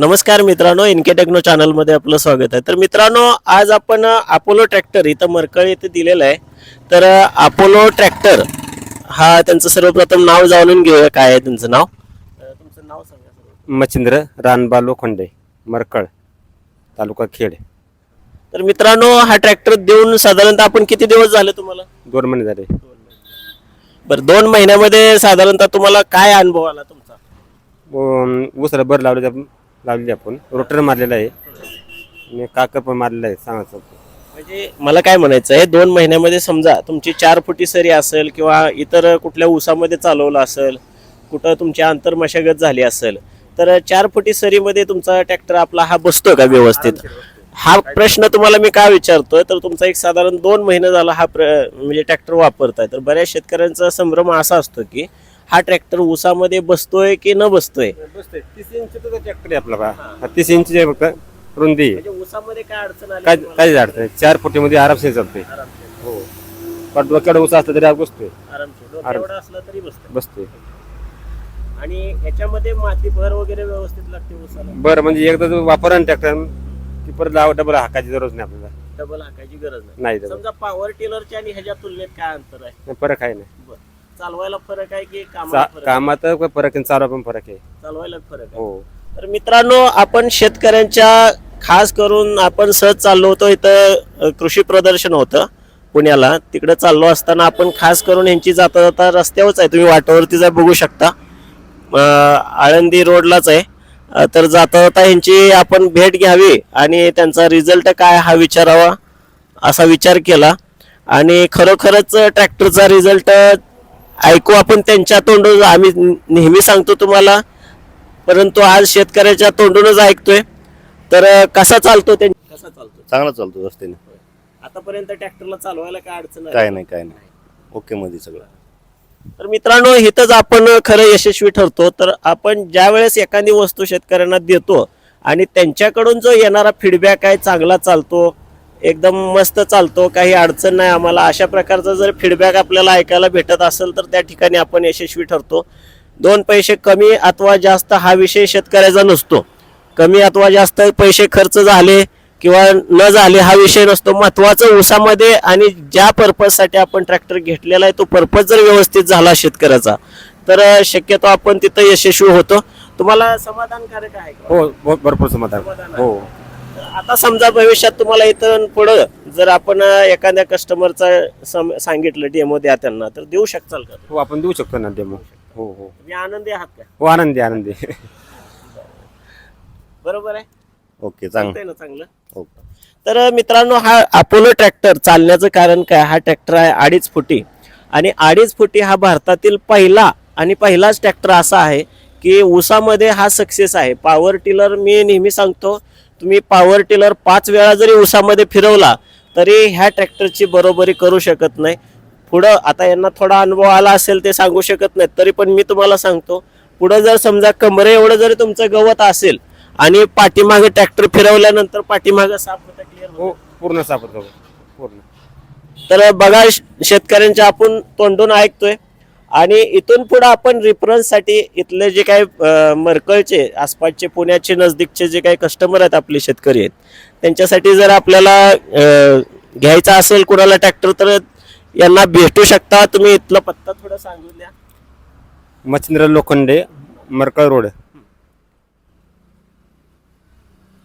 नमस्कार मित्रांनो इनके टेक्नो चॅनलमध्ये आपलं स्वागत आहे. तर मित्रांनो आज आपण अपोलो ट्रॅक्टर इथं मरकळ येथे दिलेलं आहे. तर अपोलो ट्रॅक्टर हा त्यांचं सर्वप्रथम नाव जाणून घेऊया. काय आहे त्यांचं नाव? तुमचं नाव सांगा मच्छिंद्र रानबा लोखंडे मरकळ तालुका खेड. तर मित्रांनो हा ट्रॅक्टर देऊन साधारणतः आपण किती दिवस झाले तुम्हाला? दोन महिने झाले. बरं दोन महिन्यामध्ये साधारणतः तुम्हाला काय अनुभव आला तुमचा? अं, ऊसाला बर लावले लावलेली आपण. रोटर मारलेला आहे. आणि काकर पण मारलेला आहे सांगायचं म्हणजे मला काय म्हणायचं आहे दोन महिन्यामध्ये समजा तुमची चार फुटी सरी असेल किंवा इतर कुठल्या ऊसामध्ये चालवलं असेल कुठं तुमची आंतरमशागत झाली असेल तर चार फुटी सरीमध्ये तुमचा ट्रॅक्टर आपला हा बसतो का व्यवस्थित? हा प्रश्न तुम्हाला मी का विचारतोय? तर तुमचा एक साधारण दोन महिने झाला हा प्र म्हणजे ट्रॅक्टर वापरताय. तर बऱ्याच शेतकऱ्यांचा संभ्रम असा असतो की हा ट्रॅक्टर ऊसामध्ये बसतोय की न बसतोय? तीस इंच ट्रॅक्टर आहे आपला बा. हा तीस इंच आहे फक्त रुंदी आहे. म्हणजे ऊसामध्ये काय अडचण आली काय तुम्हाला? काय झाड चार फुटीमध्ये आरामशीर चालते हो. पण डोक्याला ऊस असला तरी बसतोय आरामशीर. डोक्याएवढा असला तरी बसतोय. बसतोय. आणि याच्यामध्ये माती भर वगैरे व्यवस्थित लागते ऊसाला? बरं म्हणजे एकदा जो वापरा ना ट्रॅक्टर ती परत लाव डबल हाकाची गरज नाही आपल्याला. डबल हाकायची गरज नाही. नाही डबल. समजा पॉवर टिलरच्या आणि ह्याच्या तुलनेत काय अंतर आहे? फरक आहे ना. चालवायला फरक आहे की कामाला चा- फरक आहे? कामात फरक आहे चालू पण फरक आहे. चालवायला फरक आहे. हो. तर मित्रांनो आपण शेतकऱ्यांच्या खास करून आपण सहज चाललो होतो इथं अ, कृषी प्रदर्शन होतं पुण्याला. तिकडे चाललो असताना आपण खास करून यांची जाता जाता रस्त्यावरच आहे. तुम्ही वाटावरती जर बघू शकता अ, आळंदी रोडलाच आहे. अ, तर जाता जाता यांची आपण भेट घ्यावी आणि त्यांचा रिझल्ट काय हा विचारावा असा विचार केला. आणि खरोखरच ट्रॅक्टरचा रिझल्ट ऐकू आपण त्यांच्या तोंडून आम्ही नेहमी सांगतो तुम्हाला. परंतु आज शेतकऱ्याच्या तोंडूनच ऐकतोय. तर कसा चालतो ते कसा चालतो? चांगला चालतो रस्त्याने आतापर्यंत ट्रॅक्टरला चालवायला काय अडचण? काय नाही काय नाही. ओके मध्ये सगळं. तर मित्रांनो इथंच आपण खरं यशस्वी ठरतो. तर आपण ज्या वेळेस एखादी वस्तू शेतकऱ्यांना देतो आणि त्यांच्याकडून जो येणारा फीडबॅक आहे चांगला चालतो. एकदम मस्त चालतो काही अडचण नाही आम्हाला. अशा प्रकारचा जर फीडबॅक आपल्याला ऐकायला भेटत असेल तर त्या ठिकाणी आपण यशस्वी ठरतो. दोन पैसे कमी अथवा जास्त हा विषय शेतकऱ्याचा नसतो. कमी अथवा जास्त पैसे खर्च झाले किंवा न झाले हा विषय नसतो. महत्वाचं ऊसामध्ये आणि ज्या पर्पजसाठी आपण ट्रॅक्टर घेतलेला आहे तो पर्पज जर व्यवस्थित झाला शेतकऱ्याचा तर शक्यतो आपण तिथं यशस्वी होतो. तुम्हाला समाधानकारक आहे? हो भरपूर समाधान. हो. आता समजा भविष्यात तुम्हाला इथं पुढं जर आपण एखाद्या कस्टमरचा सांगितलं डेमो द्या त्यांना तर देऊ शकताल का? हो आपण देऊ शकतो ना डेमो हो हो. तुम्ही आनंदी आहात का? हो आनंदी आनंदी. बरोबर आहे? ओके चांगलं चालतंय ना चांगलं. ओके. तर मित्रांनो हा अपोलो ट्रॅक्टर चालण्याचं कारण काय? हा ट्रॅक्टर आहे अडीच फुटी. आणि अडीच फुटी हा भारतातील पहिला आणि पहिलाच ट्रॅक्टर असा आहे की ऊसामध्ये हा सक्सेस आहे. पॉवर टिलर मी नेहमी सांगतो तुम्ही पॉवर टिलर पाच वेळा जरी ऊसामध्ये फिरवला तरी ह्या ट्रॅक्टरची बरोबरी करू शकत नाही. पुढं आता यांना थोडा अनुभव आला असेल ते सांगू शकत नाहीत तरी पण मी तुम्हाला सांगतो पुढं जर समजा कमरे एवढं जरी तुमचं गवत असेल आणि पाठीमागे ट्रॅक्टर फिरवल्यानंतर पाठीमागे साफ होतं क्लिअर हो पूर्ण सापडतो पूर्ण. तर बघा शेतकऱ्यांच्या आपण तोंडून ऐकतोय. आणि इथून पुढे आपण रेफरन्ससाठी इथले जे काही मरकळचे आसपासचे पुण्याचे नजदीकचे जे काही कस्टमर आहेत आपले शेतकरी आहेत त्यांच्यासाठी जर आपल्याला घ्यायचा असेल कुणाला ट्रॅक्टर तर यांना भेटू शकता. तुम्ही इथला पत्ता थोडा सांगून द्या. मच्छिंद्र लोखंडे मरकळ रोड.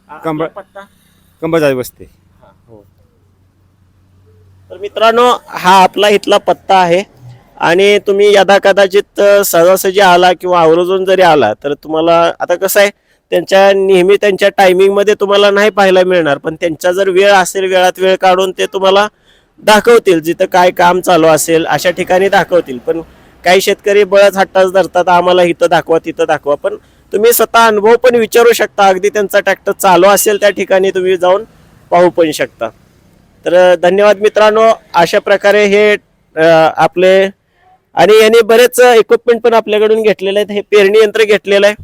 आपला पत्ता. बसते हो. तर मित्रांनो हा आपला इथला पत्ता आहे. आणि तुम्ही यदा कदाचित सहजासहजी आला किंवा आवर्जून जरी आला तर तुम्हाला आता कसं आहे त्यांच्या नेहमी त्यांच्या टायमिंगमध्ये तुम्हाला नाही पाहायला मिळणार पण त्यांचा जर वेळ असेल वेळात वेळ काढून ते तुम्हाला दाखवतील जिथं काय काम चालू असेल अशा ठिकाणी दाखवतील. पण काही शेतकरी बळच हट्टाच धरतात आम्हाला इथं दाखवा तिथं दाखवा. पण तुम्ही स्वतः अनुभव पण विचारू शकता अगदी त्यांचा ट्रॅक्टर चालू असेल त्या ठिकाणी तुम्ही जाऊन पाहू पण शकता. तर धन्यवाद मित्रांनो. अशा प्रकारे हे आपले आणि याने बरेच इक्विपमेंट पण आपल्याकडून घेतलेले आहेत. हे पेरणी यंत्र घेतलेलं आहे.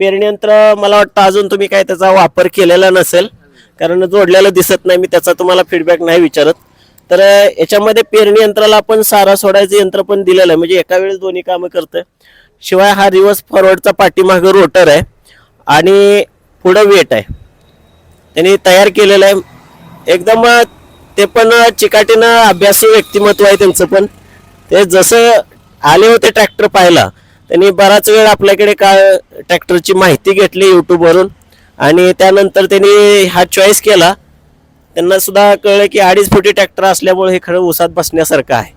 पेरणी यंत्र मला वाटतं अजून तुम्ही काय त्याचा वापर केलेला नसेल. कारण जोडलेलं दिसत नाही. मी त्याचा तुम्हाला फीडबॅक नाही विचारत. तर याच्यामध्ये पेरणी यंत्राला आपण सारा सोडायचं यंत्र पण दिलेलं आहे. म्हणजे एका वेळेस दोन्ही कामं करतं शिवाय हा रिव्हर्स फॉरवर्डचा पाठीमागं रोटर आहे. आणि पुढं वेट आहे. त्यांनी तयार केलेलं आहे. एकदम ते पण चिकाटीनं अभ्यासू व्यक्तिमत्व आहे त्यांचं पण. ते जसं आले होते ट्रॅक्टर पाहायला त्यांनी बराच वेळ आपल्याकडे का ट्रॅक्टरची माहिती घेतली यूट्यूबवरून आणि त्यानंतर त्यांनी हा चॉईस केला. त्यांना सुद्धा कळलं की अडीच फुटी ट्रॅक्टर असल्यामुळे हे खरं उसात बसण्यासारखं आहे.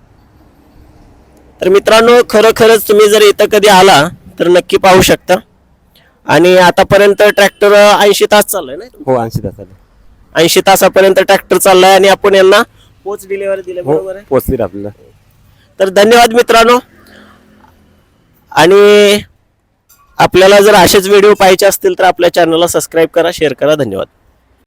तर मित्रांनो खरं खरंच तुम्ही जर इथं कधी आला तर नक्की पाहू शकता. आणि आतापर्यंत ट्रॅक्टर ऐंशी तास चाललंय ना हो ऐंशी तास ऐंशी तासापर्यंत ट्रॅक्टर चाललाय आणि आपण यांना पोच डिलिव्हरी दिली हो बरोबर आहे? पोचतील आपल्याला. तर धन्यवाद मित्रांनो. आणि आपल्याला जर असेच व्हिडिओ पाहिजे असतील तर आपल्या चॅनलला सबस्क्राईब करा शेअर करा. धन्यवाद.